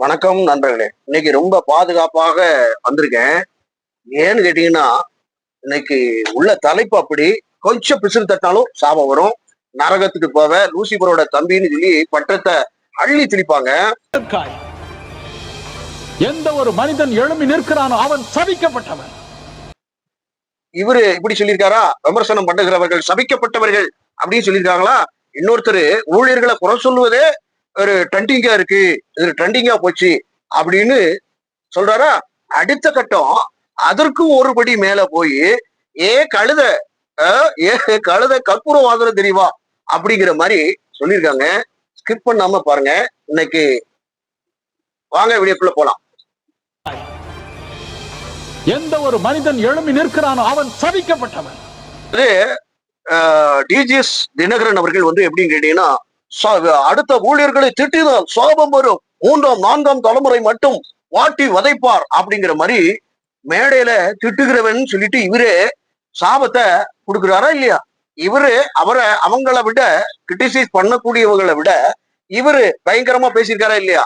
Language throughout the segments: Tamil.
வணக்கம் நண்பர்களே. இன்னைக்கு ரொம்ப பாதுகாப்பாக வந்திருக்கேன். ஏன்னு கேட்டீங்கன்னா இன்னைக்கு உள்ள தலைப்பு அப்படி. கொஞ்சம் பிசுறு தட்டினாலும் சாபம் வரும். நரகத்துக்கு போவ லூசிபரோட தம்பின்னு சொல்லி பட்டத்தை அள்ளி திணிப்பாங்க எந்த ஒரு மனிதன் எழும்பி நிற்கிறானோ அவன் சபிக்கப்பட்டவன் இவரு இப்படி சொல்லியிருக்காரா? விமர்சனம் பண்ணுகிறவர்கள் சபிக்கப்பட்டவர்கள் அப்படின்னு சொல்லியிருக்காங்களா? இன்னொருத்தர் ஊழியர்களை குறை சொல்லுவதே ஒரு ட்ரெண்டிங்கா இருக்கு இது ட்ரெண்டிங்கா போச்சு அப்படின்னு சொல்றாரா? அடுத்த கட்டம் அதற்கும் ஒருபடி மேல போய் ஏ கழுத ஏ கழுத கற்பூரம் வாங்குற தெரியுமா? அப்படிங்கிற மாதிரி சொல்லியிருக்காங்க. ஸ்கிப் பண்ணாம பாருங்க. இன்னைக்கு வாங்க வீடியோக்குள்ள போலாம். எந்த ஒரு மனிதன் எழும்பி நிற்கிறானோ அவன் சபிக்கப்பட்டவன் டிஜிஎஸ் தினகரன் அவர்கள் வந்து எப்படின்னு கேட்டீங்கன்னா அடுத்த ஊழியர்களை திட்டினால் சோபம் வரும். மூன்றாம் நான்காம் தலைமுறை மட்டும் வாட்டி வதைப்பார் அப்படிங்கிற மாதிரி மேடையில திட்டுகிறவன் சொல்லிட்டு இவரே சாபத்தை கொடுக்குறாரா இல்லையா? இவரு அவரை அவங்கள விட கிரிட்டிசைஸ் பண்ணக்கூடியவங்களை விட இவரு பயங்கரமா பேசியிருக்காரா இல்லையா?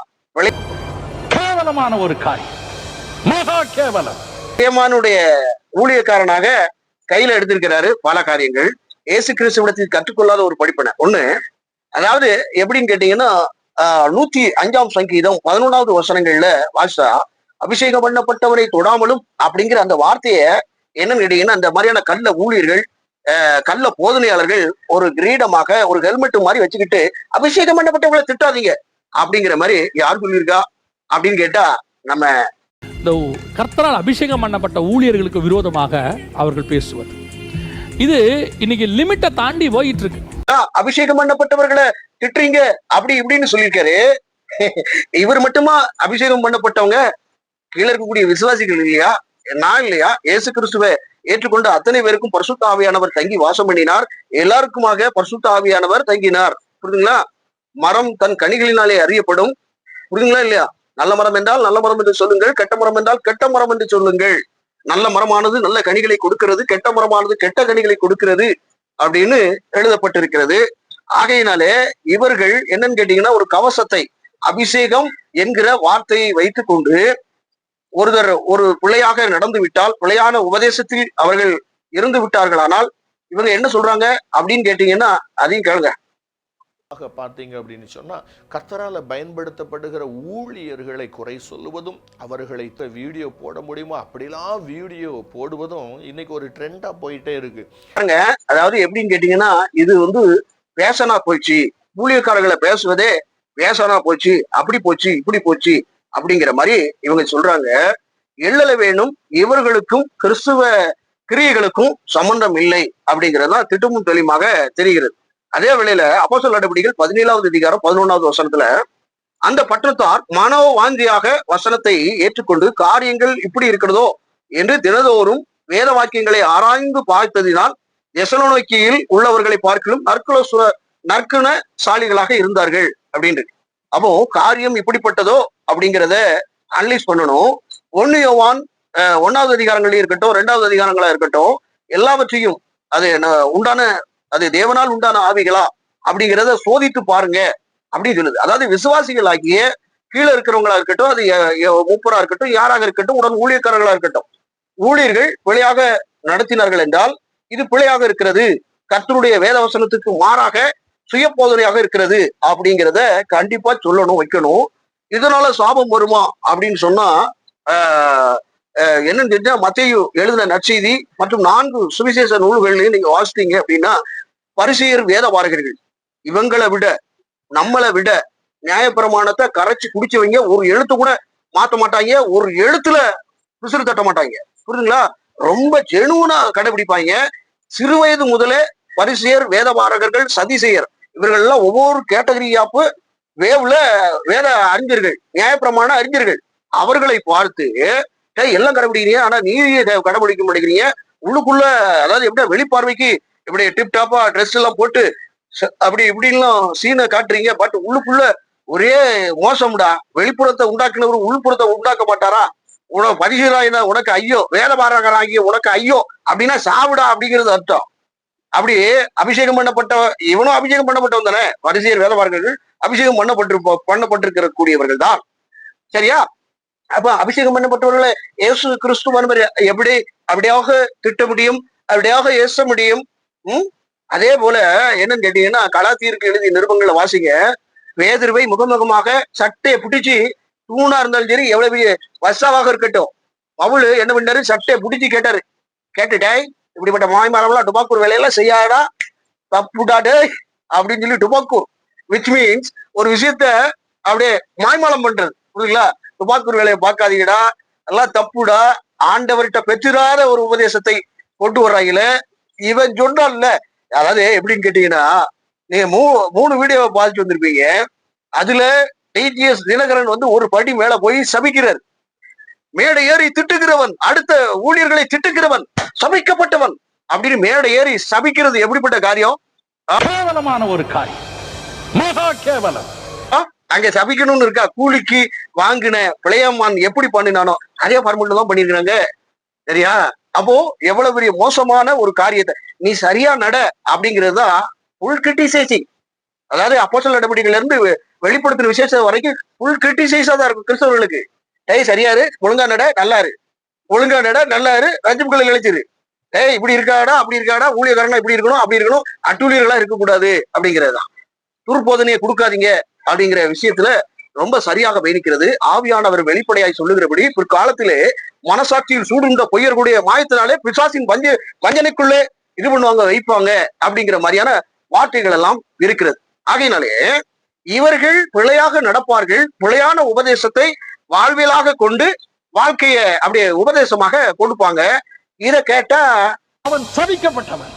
கேவலமான ஒரு காய் மகா கேவலம். ஏமானுடைய ஊழியக்காரனாக கையில எடுத்திருக்கிறாரு பல காரியங்கள். இயேசு கிறிஸ்துவிடத்தில் கற்றுக்கொள்ளாத ஒரு படிப்பினை. ஒண்ணு அதாவது எப்படின்னு கேட்டீங்கன்னா நூத்தி அஞ்சாம் சங்கீதம் பதினொன்றாவது வசனங்கள்ல வாசா அபிஷேகம் பண்ணப்பட்டவரை தொடாமலும் அப்படிங்கிற அந்த வார்த்தைய என்னன்னு கேட்டீங்கன்னா அந்த மாதிரியான கள்ள ஊழியர்கள் ஆஹ், கள்ள போதனையாளர்கள் ஒரு கிரீடமாக ஒரு ஹெல்மெட் மாதிரி வச்சுக்கிட்டு அபிஷேகம் பண்ணப்பட்டவங்களை திட்டாதீங்க அப்படிங்கிற மாதிரி யார் சொல்லியிருக்கா? அப்படின்னு கேட்டா நம்ம இந்த கர்த்தரால் அபிஷேகம் பண்ணப்பட்ட ஊழியர்களுக்கு விரோதமாக அவர்கள் பேசுவது இது இன்னைக்கு லிமிட்டை தாண்டி போயிட்டு இருக்கு. அபிஷேகம் பண்ணப்பட்டவர்களை திட்டுறீங்க. அப்படி இப்படின்னு சொல்லியிருக்காரு. இவர் மட்டுமா அபிஷேகம் பண்ணப்பட்டவங்க? கீழே இருக்கக்கூடிய விசுவாசிகள் இல்லையா? நான் இல்லையா? ஏசு கிறிஸ்துவை ஏற்றுக்கொண்ட அத்தனை பேருக்கும் பரிசுத்த ஆவியானவர் தங்கி வாசம் பண்ணினார். எல்லாருக்குமாக பரிசுத்த ஆவியானவர் தங்கினார். புரியுதுங்களா? மரம் தன் கனிகளினாலே அறியப்படும். புரியுதுங்களா இல்லையா? நல்ல மரம் என்றால் நல்ல மரம் என்று சொல்லுங்கள். கெட்ட மரம் என்றால் கெட்ட மரம் என்று சொல்லுங்கள். நல்ல மரமானது நல்ல கனிகளை கொடுக்கிறது. கெட்ட மரமானது கெட்ட கனிகளை கொடுக்கிறது. அப்படின்னு எழுதப்பட்டிருக்கிறது. ஆகையினாலே இவர்கள் என்னன்னு கேட்டீங்கன்னா ஒரு கவசத்தை அபிஷேகம் என்கிற வார்த்தையை வைத்துக்கொண்டு ஒருவர் ஒரு பிள்ளையாக நடந்து விட்டால் பிள்ளையான உபதேசத்தில் அவர்கள் இருந்து விட்டார்களானால் இவங்க என்ன சொல்றாங்க அப்படின்னு கேட்டீங்கன்னா அதையும் கேளுங்க. ஆக பார்த்தீங்க அப்படின்னு சொன்னா கர்த்தரால பயன்படுத்தப்படுகிற ஊழியர்களை குறை சொல்லுவதும் அவர்களை இப்போ வீடியோ போட முடியுமோ? அப்படிலாம் வீடியோ போடுவதும் இன்னைக்கு ஒரு ட்ரெண்டா போயிட்டே இருக்கு. அதாவது எப்படின்னு கேட்டீங்கன்னா இது வந்து பேசனா போச்சு. ஊழியக்காரர்களை பேசுவதே பேசனா போச்சு அப்படி போச்சு இப்படி போச்சு அப்படிங்கிற மாதிரி இவங்க சொல்றாங்க. எள்ளல வேணும் இவர்களுக்கும் கிறிஸ்துவ கிரியைகளுக்கும் சம்பந்தம் இல்லை அப்படிங்கிறதுதான் திட்டமும் தெளிவாக தெரிகிறது. அதே வேளையில அப்போசல் நடவடிக்கைகள் பதினேழாவது அதிகாரம் பதினொன்னாவது வசனத்துல அந்த பட்டணத்தார் மனோ வாந்தியாக வசனத்தை ஏற்றுக்கொண்டு காரியங்கள் இப்படி இருக்கிறதோ என்று தினதோறும் வேத வாக்கியங்களை ஆராய்ந்து பார்த்ததினால் எசலோனோக்கியில் உள்ளவர்களை பார்க்கலும் நற்குல நற்குண சாலிகளாக இருந்தார்கள் அப்படின்னு அப்போ காரியம் இப்படிப்பட்டதோ அப்படிங்கிறத அனலைஸ் பண்ணணும். ஒன்னு யோவான் ஒன்னாவது ஒண்ணாவது அதிகாரங்களையும் இருக்கட்டும் ரெண்டாவது அதிகாரங்களா இருக்கட்டும் எல்லாவற்றையும் அது உண்டான அது தேவனால் உண்டான ஆவிகளா அப்படிங்கிறத சோதித்து பாருங்க அப்படின்னு சொல்லுது. அதாவது விசுவாசிகள் ஆகிய கீழே இருக்கிறவங்களா இருக்கட்டும் அது மூப்பரா இருக்கட்டும் யாராக இருக்கட்டும் உடன் ஊழியக்காரர்களா இருக்கட்டும். ஊழியர்கள் பிழையாக நடத்தினார்கள் என்றால் இது பிழையாக இருக்கிறது. கர்த்தருடைய வேதவசனத்துக்கு மாறாக சுய போதனையாக இருக்கிறது அப்படிங்கிறத கண்டிப்பா சொல்லணும் வைக்கணும். இதனால சாபம் வருமா அப்படின்னு சொன்னா என்னன்னு கேட்டா மத்திய எழுதின நற்செய்தி மற்றும் நான்கு சுவிசேஷ நூல்களையும் நீங்க வாசித்தீங்க அப்படின்னா பரிசெயர் வேத வாரகர்கள். இவங்களை விட நம்மளை விட நியாயப்பிரமாணத்தை கரைச்சி குடிச்சவங்க ஒரு எழுத்து கூட மாத்த மாட்டாங்க. ஒரு எழுத்துல விசிறு தட்ட மாட்டாங்க. புரியுதுங்களா? ரொம்ப ஜெனுவனா கடைபிடிப்பாங்க. சிறு வயது முதலே பரிசெயர் வேதபாரகர்கள் சதிசெயர் இவர்கள் எல்லாம் ஒவ்வொரு கேட்டகரியாப்பு வேவ்ல வேத அறிஞர்கள் நியாயப்பிரமாண அறிஞர்கள். அவர்களை பார்த்து எல்லாம் கடைபிடிக்கிறீங்க. ஆனா நீ கடைபிடிக்க மாட்டேங்கிறீங்க. உள்ளுக்குள்ள அதாவது எப்படி வெளிப்பார்வைக்கு இப்படி டிப் டாப்பா ட்ரெஸ் எல்லாம் போட்டு ச- அப்படி இப்படின்லாம் சீனை காட்டுறீங்க. பட் உள்ளுக்குள்ள ஒரே மோசம்டா. வெளிப்புறத்தை உண்டாக்குனவர் உள்புறத்தை உண்டாக்க மாட்டாரா? உனக்கு பரிசுராயினா உனக்கு ஐயோ வேலை பாரகராகிய உனக்கு ஐயோ அப்படின்னா சாவுடா அப்படிங்கிறது அர்த்தம். அப்படி அபிஷேகம் பண்ணப்பட்ட இவனும் அபிஷேகம் பண்ணப்பட்டவன் தானே. வரிசையர் வேலை பாருங்கள் அபிஷேகம் பண்ணப்பட்டிருப்ப பண்ணப்பட்டிருக்கிற கூடியவர்கள் தான் சரியா? அப்ப அபிஷேகம் பண்ணப்பட்டவர்களை இயேசு கிறிஸ்துவானவர் எப்படி அப்படியாக திட்ட முடியும்? அப்படியாக ஏச முடியும்? அதே போல என்னன்னு கேட்டீங்கன்னா கலாத்தீருக்கு எழுதிய நிருபங்களை வாசிங்க. வேதிர்வை முகமுகமாக சட்டையை பிடிச்சி தூணா இருந்தாலும் சரி எவ்வளவு பெரிய வசாவாக இருக்கட்டும். அவளு என்ன பண்ணாரு? சட்டையை பிடிச்சி கேட்டாரு. கேட்டுட்டே இப்படிப்பட்ட மாய்மரம்லாம் டுபாக்கூர் வேலையெல்லாம் செய்யாடா தப்புடாடு அப்படின்னு சொல்லி டுபாக்கூர். விச் மீன்ஸ் ஒரு விஷயத்த அப்படியே மாய்மாலம் பண்றது. புரியுங்களா துபாக்கூர் வேலையை பார்க்காதீங்கடா. எல்லாம் தப்புடா. ஆண்டவர்கிட்ட பெற்றிராத ஒரு உபதேசத்தை கொண்டு வர்றாங்களே. இவன் சொன்னான்ல அதாவது எப்படின்னு கேட்டீங்கன்னா நீங்க மூ மூணு வீடியோவை பார்த்துட்டு வந்திருப்பீங்க. அதுல டிஜிஎஸ் தினகரன் வந்து ஒரு படி மேல போய் சபிக்கிறார். மேடை ஏறி திட்டுகிறவன் அடுத்த ஊழியர்களை திட்டுகிறவன் சபிக்கப்பட்டவன் அப்படின்னு மேடை ஏறி சபிக்கிறது எப்படிப்பட்ட காரியம்? கேவலமான ஒரு காரியம். மகா கேவலம்? அங்க சபிக்கணும்னு இருக்கா? கூலிக்கு வாங்கின பிள்ளையம்மான் எப்படி பண்ணினானோ அதே ஃபார்முலா தான் பண்ணிருக்காங்க சரியா? அப்போ எவ்வளவு பெரிய மோசமான ஒரு காரியத்தை நீ சரியா நட அப்படிங்கிறது தான் ஃபுல் கிரிட்டிசைசிங் அதாவது அப்போசல் நடவடிக்கையில இருந்து வெ- வெளிப்படுத்தின விசேஷம் வரைக்கும் ஃபுல் கிரிட்டிசைஸா தான் இருக்கும் கிறிஸ்தவர்களுக்கு. டேய் சரியாரு ஒழுங்கா நட நல்லாரு. ஒழுங்கா நட நல்லாரு ரஞ்சிப்புகளை நினைச்சிரு டேய் இப்படி இருக்காடா அப்படி இருக்காடா ஊழியக்காரனா இப்படி இருக்கணும் அப்படி இருக்கணும் அட்டூழியர்களா இருக்கக்கூடாது அப்படிங்கிறது தான் துர்போதனையை கொடுக்காதீங்க அப்படிங்கிற விஷயத்துல ரொம்ப சரியாக பயணிக்கிறது. ஆவியானவர் வெளிப்படையாய் சொல்லுகிறபடி பிற்காலத்திலே மனசாட்சியில் சூடுண்ட பொய்யர்களுடைய மாயத்தினாலே பிசாசின் வஞ்ச வஞ்சனைக்குள்ளே இது பண்ணுவாங்க வைப்பாங்க அப்படிங்கிற மாதிரியான வார்த்தைகள் எல்லாம் இருக்கிறது. ஆகையினாலே இவர்கள் பிழையாக நடப்பார்கள். பிழையான உபதேசத்தை வாழ்வியலாக கொண்டு வாழ்க்கைய அப்படியே உபதேசமாக கொடுப்பாங்க. இத கேட்டா அவன் சபிக்கப்பட்டவன்.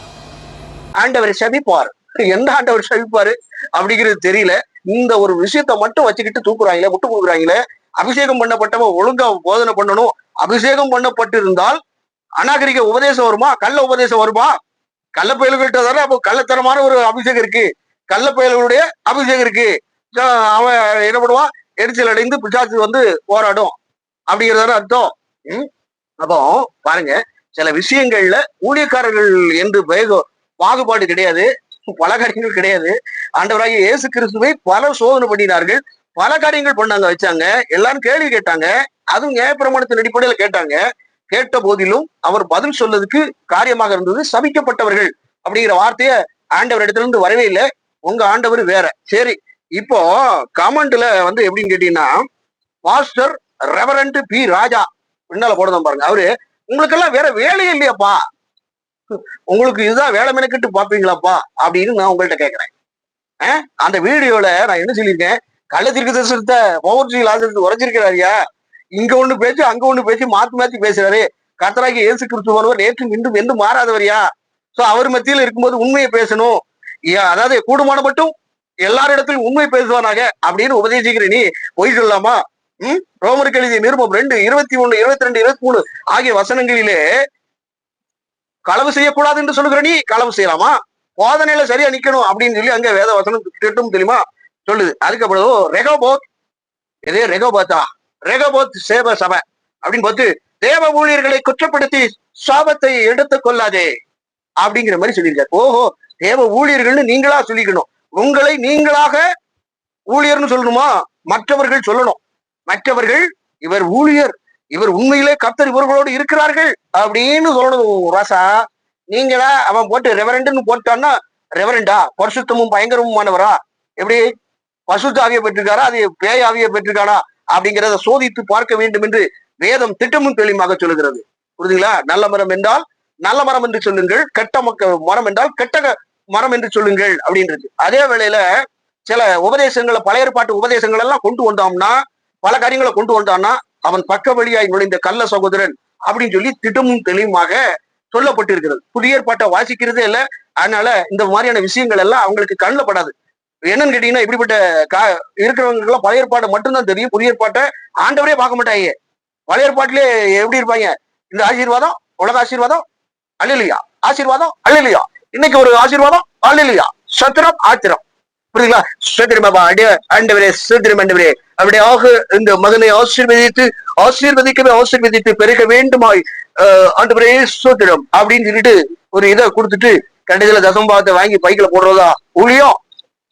ஆண்டவர் சபிப்பார். எந்த ஆண்டவர் சபிப்பாரு? அப்படிங்கிறது தெரியல. இந்த ஒரு விஷயத்த மட்டும் வச்சுக்கிட்டு தூக்குறாங்களே முட்டு கொடுக்குறாங்களே அபிஷேகம் பண்ணப்பட்டவன் ஒழுங்கா போதனை பண்ணணும். அபிஷேகம் பண்ணப்பட்டிருந்தால் அநாகரிக உபதேசம் வருமா? கள்ள உபதேசம் வருமா? கள்ள பயல்கிட்ட தானே அப்போ கள்ளத்தனமான ஒரு அபிஷேகம் இருக்கு. கள்ள பயல்களுடைய அபிஷேகம் இருக்கு. அவன் என்ன பண்ணுவான்? எரிச்சல் அடைந்து பிசாசு வந்து போராடும். அப்படிங்கிறதான அர்த்தம். ம்? அப்போ பாருங்க சில விஷயங்கள்ல ஊழியக்காரர்கள் என்று பாகுபாடு கிடையாது. பல காரியங்கள் கிடையாது. ஆண்டவராகிய இயேசு கிறிஸ்துவை பல சோதனை பண்ணினார்கள். பல காரியங்கள் பண்ணாங்க வச்சாங்க. எல்லாரும் கேள்வி கேட்டாங்க. அதுவும் நியாயப்பிரமாணத்தின் அடிப்படையில் கேட்டாங்க. கேட்ட போதிலும் அவர் பதில் சொல்லதுக்கு காரியமாக இருந்தது சபிக்கப்பட்டவர்கள் அப்படிங்கிற வார்த்தைய ஆண்டவர் இடத்துல இருந்து வரவே இல்லை. உங்க ஆண்டவர் வேற. சரி இப்போ கமெண்ட்ல வந்து எப்படின்னு கேட்டீங்கன்னா பாஸ்டர் ரெவரண்ட் பி ராஜா பின்னால போடுதான் பாருங்க. அவரு உங்களுக்கெல்லாம் வேற வேலையே இல்லையாப்பா. உங்களுக்கு இதுதான் வேலை மெனக்கிட்டு பாப்பீங்களாப்பா அப்படின்னு நான் உங்கள்ட்ட கேட்கிறேன் அந்த வீடியோல நான் என்ன சொல்லியிருக்கேன்? கள்ளத்திற்கு தரிசனத்தை பவர்ஜி லாசனத்தை உரைச்சிருக்கிறாரியா இங்க ஒண்ணு பேச்சு அங்க ஒண்ணு பேச்சு மாத்தி மாத்தி பேசுறாரு. கர்த்தராகி இயேசு கிறிஸ்துவனவர் நேற்றும் இன்றும் என்று மாறாதவரியா. சோ அவர் மத்தியில் இருக்கும்போது உண்மையை பேசணும். ஏ- அதாவது கூடுமான மட்டும் எல்லாரிடத்திலும் உண்மை பேசுவானாக அப்படின்னு உபதேசிக்கிற நீ பொய் சொல்லாமா ம்? ரோமர் எழுதிய நிருபம் ரெண்டு இருபத்தி ஒண்ணு இருபத்தி ரெண்டு இருபத்தி மூணு ஆகிய வசனங்களிலே களவு செய்யக்கூடாது என்று சொல்லுகிற நீ களவு செய்யலாமா? போதனையில சரியா நிக்கணும் அப்படின்னு சொல்லி அங்க வேத வசனம் திட்டும் தெரியுமா? சொல்லுது. அதுக்கப்புறம் ரெகோபோத். எதே ரெகோபோத்தா? ரெகோபோத் சேவ சபை. அப்படின்னு பார்த்து தேவ ஊழியர்களை குற்றப்படுத்தி சாபத்தை எடுத்து கொள்ளாதே அப்படிங்கிற மாதிரி சொல்லியிருக்காரு. ஓஹோ தேவ ஊழியர்கள்னு நீங்களா சொல்லிக்கணும். உங்களை நீங்களாக ஊழியர்னு சொல்லணுமா? மற்றவர்கள் சொல்லணும். மற்றவர்கள் இவர் ஊழியர். இவர் உண்மையிலே கர்த்தர் இவர்களோடு இருக்கிறார்கள் அப்படின்னு சொல்லணும். ராசா நீங்களா அவன் போட்டு ரெவரண்டுன்னு போட்டான்னா ரெவரண்டா பரிசுத்தமும் பயங்கரமுமானவரா? எப்படி? பசுத்த ஆவிய பெற்றிருக்காரா? அது பேய் ஆவிய பெற்றிருக்காரா? அப்படிங்கிறத சோதித்து பார்க்க வேண்டும் என்று வேதம் திட்டமும் தெளிவாக சொல்லுகிறது. புரியுதுங்களா? நல்ல மரம் என்றால் நல்ல மரம் என்று சொல்லுங்கள் கெட்ட மக்க மரம் என்றால் கெட்ட மரம் என்று சொல்லுங்கள் அப்படின்றது. அதே வேளையில சில உபதேசங்களை பழைய ஏற்பாட்டு உபதேசங்கள் எல்லாம் கொண்டு வந்தோம்னா பல காரியங்களை கொண்டு வந்தான்னா அவன் பக்க வழியாய் நுழைந்த கள்ள சகோதரன் அப்படின்னு சொல்லி திட்டமும் தெளிவுமாக சொல்லப்பட்டிருக்கிறது. புதிய ஏற்பாட்டை வாசிக்கிறதே இல்லை. அதனால இந்த மாதிரியான விஷயங்கள் எல்லாம் அவங்களுக்கு கண்ணில் படாது என்னன்னு கேட்டீங்கன்னா இப்படிப்பட்ட கா இருக்கிறவங்க எல்லாம் பழைய ஏற்பாடு மட்டும்தான் தெரியும். புதிய ஏற்பாட்டை ஆண்டவரே பார்க்க மாட்டாங்க. பழைய ஏற்பாட்டிலே எப்படி இருப்பாங்க? இந்த ஆசீர்வாதம் உலக ஆசீர்வாதம் அல்லையா ஆசீர்வாதம் அல்லையா இன்னைக்கு ஒரு ஆசீர்வாதம் அல்லையா சத்திரம் ஆத்திரம். புரியுங்களா சத்திரம் அண்டே ஆண்டவரே சத்திரம் ஆண்டவரே. அப்படியாக இந்த மகனை ஆசீர்வதித்து ஆசீர்வதிக்கவே ஆசீர்வதித்து பெருக வேண்டுமாய் ஆஹ் ஆண்டவரே சோத்திரம் அப்படின்னு சொல்லிட்டு ஒரு இதை கொடுத்துட்டு கடைசியில தசம்பாவத்தை வாங்கி பைக்கில போடுறதா? ஊழியம்.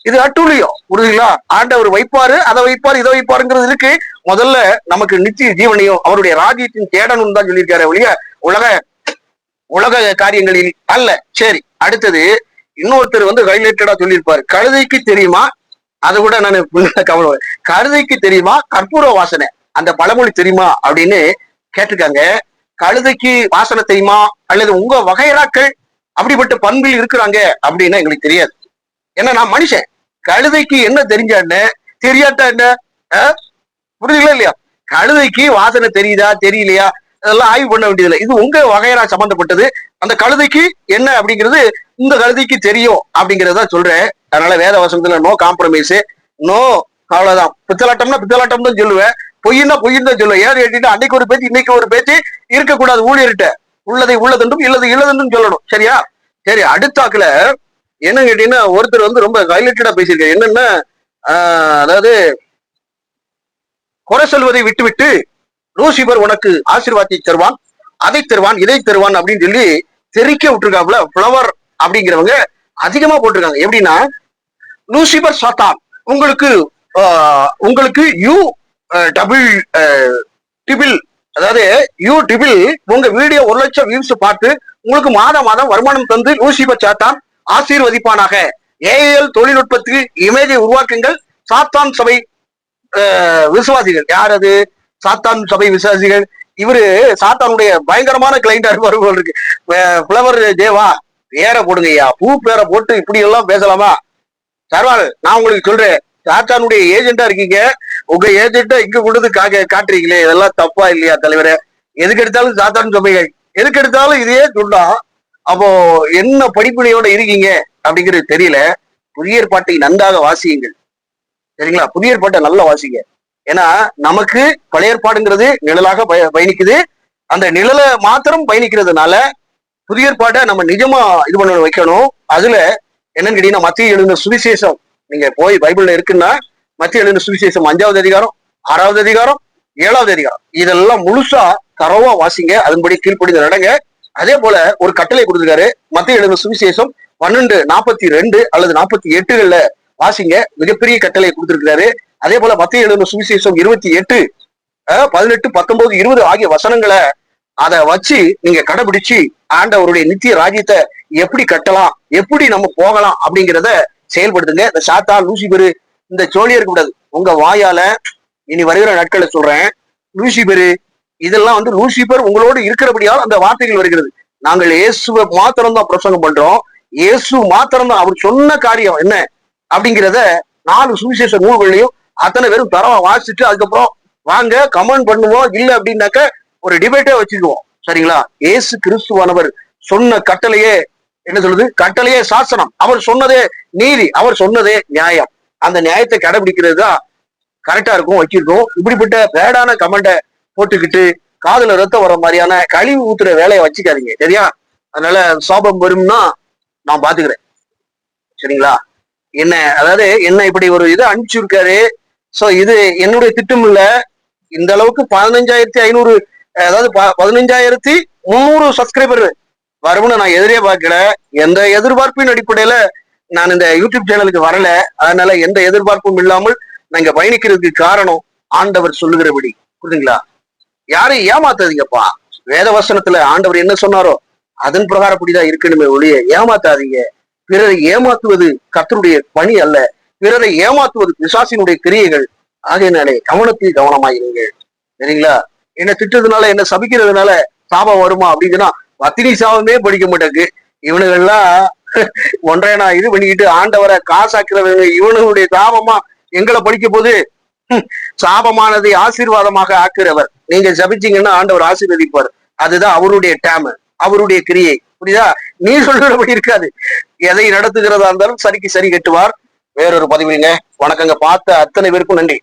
இது அட்டூழியம் புரியுதுங்களா? ஆண்டவர் வைப்பாரு அதை வைப்பாரு இதை வைப்பாருங்கிறது இருக்கு. முதல்ல நமக்கு நித்திய ஜீவனையும் அவருடைய ராஜ்யத்தின் தேடணும் தான் சொல்லியிருக்காரு ஒழிய உலக உலக காரியங்களில் அல்ல. சரி அடுத்தது இன்னொருத்தர் வந்து ஹைலைட்டடா சொல்லியிருப்பாரு. கழுதைக்கு தெரியுமா? அதை கூட நான் கவலை கழுதைக்கு தெரியுமா? கற்பூர வாசனை. அந்த பழமொழி தெரியுமா? அப்படின்னு கேட்டிருக்காங்க. கழுதைக்கு வாசனை தெரியுமா? அல்லது உங்க வகைராக்கள் அப்படிப்பட்ட பண்பில் இருக்கிறாங்க அப்படின்னு எங்களுக்கு தெரியாது. ஏன்னா நான் மனுஷன். கழுதைக்கு என்ன தெரிஞ்சான்னு தெரியாதா தெரியாட்டா என்ன? புரியுதுங்களா இல்லையா? கழுதைக்கு வாசனை தெரியுதா? தெரியலையா? அதெல்லாம் ஆய்வு பண்ண வேண்டியதில்லை. இது உங்க வகையரா சம்பந்தப்பட்டது. அந்த கழுதைக்கு என்ன அப்படிங்கிறது இந்த கழுதைக்கு தெரியும் அப்படிங்கறத சொல்றேன். அதனால வேத வசனத்துல நோ காம்ப்ரமைஸ் நோ அவ்வளவுதான். பித்தலாட்டம்னா பித்தலாட்டம் தான் சொல்லுவேன். பொய்னா பொய்ன்னு தான் சொல்லுவேன். ஏன்னு கேட்டீங்கன்னா அன்னைக்கு ஒரு பேச்சு இன்னைக்கு ஒரு பேச்சு இருக்கக்கூடாது. ஊழியர்கிட்ட உள்ளதை உள்ளதென்றும் இல்லது இல்லதென்றும் சொல்லணும். சரியா? சரி அடுத்தாக்குல என்ன கேட்டீங்கன்னா ஒருத்தர் வந்து ரொம்ப ஹைலைட்டடா பேசியிருக்காரு. என்னன்னா ஆஹ், அதாவது குறை சொல்வதை விட்டுவிட்டு லூசிபர் உனக்கு ஆசீர்வாதத்தை தருவான் அதை தருவான் இதை தருவான் அப்படின்னு சொல்லி தெரிக்க விட்டுருக்காப்புல ஃப்ளவர் அப்படிங்கிறவங்க அதிகமா போட்டிருக்காங்க. எப்படின்னா லூசிபர் சாத்தான் உங்களுக்கு உங்களுக்கு யூ டபுள் டிபிள் அதாவது யூ டிபிள் உங்க வீடியோ ஒரு லட்சம் வியூஸ் பார்த்து உங்களுக்கு மாதம் மாதம் வருமானம் தந்து லூசிபர் சாத்தான் ஆசீர்வதிப்பானாக. ஏஎல் தொழில்நுட்பத்துக்கு இமேஜை உருவாக்குங்கள். சாத்தான் சபை ஆஹ், விசுவாசிகள். யார் அது? சாத்தான் சபை விசுவாசிகள் இவரு சாத்தானுடைய பயங்கரமான கிளைண்டா இருப்பாரு போல் இருக்கு. புலவர் தேவா பேரை போடுங்க ஐயா. பூ பேரை போட்டு இப்படி எல்லாம் பேசலாமா? சர்வால் நான் உங்களுக்கு சொல்றேன். சாத்தானுடைய ஏஜென்டா இருக்கீங்க. உங்க ஏஜென்ட்டா இங்க கொண்டு கா- காட்டுறீங்களே. இதெல்லாம் தப்பா இல்லையா தலைவரே? எதுக்கு எடுத்தாலும் சாத்தான் சபைகள். எதுக்கு எடுத்தாலும் இதையே சொன்னா அப்போ என்ன படிப்பினையோட இருக்கீங்க அப்படிங்கிறது தெரியல. புதிய பாட்டை நன்றாக வாசியுங்கள். சரிங்களா? புதிய பாட்டை நல்லா வாசிங்க. ஏன்னா நமக்கு பழைய ஏற்பாடுங்கிறது நிழலாக பய- பயணிக்குது. அந்த நிழலை மாத்திரம் பயணிக்கிறதுனால புதிய ஏற்பாட்டை நம்ம நிஜமா இது பண்ண வைக்கணும். அதுல என்னன்னு கேட்டீங்கன்னா மத்திய எழுந்த சுவிசேஷம். நீங்க போய் பைபிள்ல இருக்குன்னா மத்திய எழுந்த சுவிசேஷம் அஞ்சாவது அதிகாரம் ஆறாவது அதிகாரம் ஏழாவது அதிகாரம். இதெல்லாம் முழுசா தரவா வாசிங்க. அதன்படி கீழ்ப்படிந்து நடங்க. அதே போல ஒரு கட்டளை கொடுத்துருக்காரு. மத்திய எழுந்த சுவிசேஷம் பன்னெண்டு நாற்பத்தி ரெண்டு அல்லது நாற்பத்தி எட்டுகள்ல வாசிங்க. மிகப்பெரிய கட்டளை கொடுத்திருக்கிறாரு. அதே போல மத்திய எழுதின சுவிசேஷம் இருபத்தி எட்டு பதினெட்டு பத்தொன்பது இருபது ஆகிய வசனங்களை அதை வச்சு நீங்க கடைபிடிச்சு ஆண்டவருடைய நித்திய ராஜ்யத்தை எப்படி கட்டலாம் எப்படி நம்ம போகலாம் அப்படிங்கிறத செயல்படுத்துங்க. இந்த சாத்தா லூசிபெரு இந்த சோழியா இருக்க கூடாது. உங்க வாயால இனி வருகிற நாட்களை சொல்றேன். லூசிபெரு இதெல்லாம் வந்து லூசிபர் உங்களோடு இருக்கிறபடியால் அந்த வார்த்தைகள் வருகிறது. நாங்கள் இயேசுவை மாத்திரம் தான் பிரசங்கம் பண்றோம். இயேசு மாத்திரம் தான் அவர் சொன்ன காரியம் என்ன அப்படிங்கிறத நாலு சுவிசேஷ நூல்கள்லையும் அத்தனை பேரும் தரவா வாசிச்சுட்டு அதுக்கப்புறம் வாங்க கமெண்ட் பண்ணுவோம். இல்ல அப்படின்னாக்க ஒரு டிபேட்டே வச்சுக்குவோம். சரிங்களா? இயேசு கிறிஸ்துவானவர் சொன்ன கட்டளையே என்ன சொல்லுது? கட்டளையே சாசனம். அவர் சொன்னதே நீதி. அவர் சொன்னதே நியாயம். அந்த நியாயத்தை கடைபிடிக்கிறது தான் கரெக்டா இருக்கும் வச்சிருக்கோம். இப்படிப்பட்ட பேடான கமெண்ட்டை போட்டுக்கிட்டு காதுல ரத்தம் வர மாதிரியான கழிவு ஊத்துற வேலையை வச்சுக்காதீங்க. சரியா? அதனால சாபம் வரும்னா நான் பாத்துக்கிறேன். சரிங்களா? என்ன அதாவது என்ன இப்படி ஒரு இதை அனுப்பிச்சிருக்காரு. சோ இது என்னுடைய திட்டம் இல்ல இந்த அளவுக்கு பதினஞ்சாயிரத்தி ஐநூறு அதாவது ப- பதினஞ்சாயிரத்தி முந்நூறு சப்ஸ்கிரைபர் வரும்னு நான் எதிரே பார்க்கல. எந்த எதிர்பார்ப்பின் அடிப்படையில நான் இந்த யூடியூப் சேனலுக்கு வரல. அதனால எந்த எதிர்பார்ப்பும் இல்லாமல் நாங்க பயணிக்கிறதுக்கு காரணம் ஆண்டவர் சொல்லுகிறபடி. புரியுதுங்களா? யாரையும் ஏமாத்தாதீங்கப்பா. வேத வசனத்துல ஆண்டவர் என்ன சொன்னாரோ அதன் பிரகாரப்படிதான் இருக்கணுமே ஒழிய ஏமாத்தாதீங்க. பிறரை ஏமாத்துவது கத்தருடைய பணி அல்ல. பிறரை ஏமாத்துவது பிசாசினுடைய கிரியைகள். ஆகையினாலே கவனத்தில் கவனமாயிருங்கள். சரிங்களா? என்ன திட்டதுனால என்ன சபிக்கிறதுனால சாபம் வருமா அப்படின்னா பத்தினி சாபமே படிக்க மாட்டேங்கு இவனுங்கெல்லாம் ஒன்றை நான் இது பண்ணிக்கிட்டு ஆண்டவரை காசாக்குறவங்க இவனுடைய சாபமா எங்களை படிக்க போது சாபமானதை ஆசீர்வாதமாக ஆக்குறவர். நீங்க ஜபிச்சீங்கன்னா ஆண்டவர் ஆசீர்வதிப்பார். அதுதான் அவருடைய டேம் அவருடைய கிரியை. புரியுதா? நீ சொல்றபடி இருக்காது. எதை நடத்துகிறதா இருந்தாலும் சரிக்கு சரி கட்டுவார். வேறொரு பதிவுங்க வணக்கங்க. பார்த்த அத்தனை பேருக்கும் நன்றி.